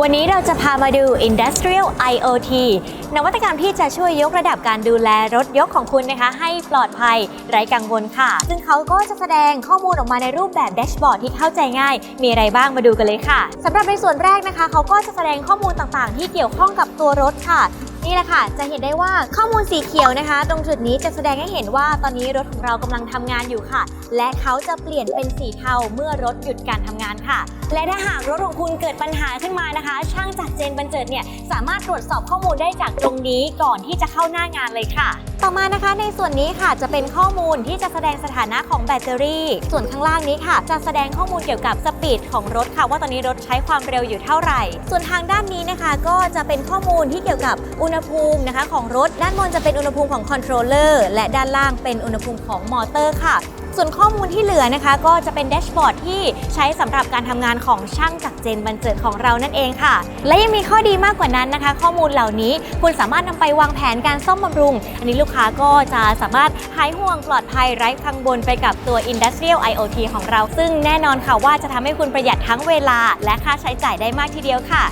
วันนี้เราจะพามาดู Industrial IoT นวัตกรรมที่จะช่วยยกระดับการดูแลรถยกของคุณนะคะ ให้ปลอดภัยไร้กังวลค่ะ ซึ่งเขาก็จะแสดงข้อมูลออกมาในรูปแบบแดชบอร์ดที่เข้าใจง่าย มีอะไรบ้างมาดูกันเลยค่ะสำหรับในส่วนแรกนะคะ เขาก็จะแสดงข้อมูลต่างๆ ที่เกี่ยวข้องกับตัวรถค่ะ นี่แหละค่ะ จะเห็นได้ว่าข้อมูลสีเขียวนะคะ ตรงจุดนี้จะแสดงให้เห็นว่าตอนนี้รถของเรากำลังทำงานอยู่ค่ะ และเขาจะเปลี่ยนเป็นสีเทาเมื่อรถหยุดการทำงานค่ะ และถ้าหากรถของคุณเกิดปัญหาขึ้นมานะคะ ช่างจากเจนบันเจิดเนี่ยสามารถตรวจสอบข้อมูลได้จากตรงนี้ก่อนที่จะเข้าหน้างานเลยค่ะ ต่อมานะคะในส่วนนี้ค่ะจะเป็นข้อมูลที่จะแสดงสถานะของแบตเตอรี่ ส่วนข้างล่างนี้ค่ะ จะแสดงข้อมูลเกี่ยวกับสปีดของรถค่ะ ว่าตอนนี้รถใช้ความเร็วอยู่เท่าไหร่ ส่วนทางด้านนี้นะคะ ก็จะเป็นข้อมูลที่เกี่ยวกับอุณณหภูมินะคะของรถ ด้านบนจะเป็นอุณหภูมิของคอนโทรลเลอร์และด้านล่างเป็นอุณหภูมิของมอเตอร์ค่ะ ส่วนข้อมูลที่เหลือนะคะก็จะเป็นแดชบอร์ดที่ใช้สำหรับการทำงานของช่างจากเจนบันเจิดของเรานั่นเองค่ะ และยังมีข้อดีมากกว่านั้นนะคะ ข้อมูลเหล่านี้คุณสามารถนำไปวางแผนการซ่อมบำรุง อันนี้ลูกค้าก็จะสามารถหายห่วงปลอดภัยไร้กังวลไปกับตัว Industrial IoT ของเรา ซึ่งแน่นอนค่ะว่าจะทำให้คุณประหยัดทั้งเวลา และค่าใช้จ่ายได้มากทีเดียวค่ะ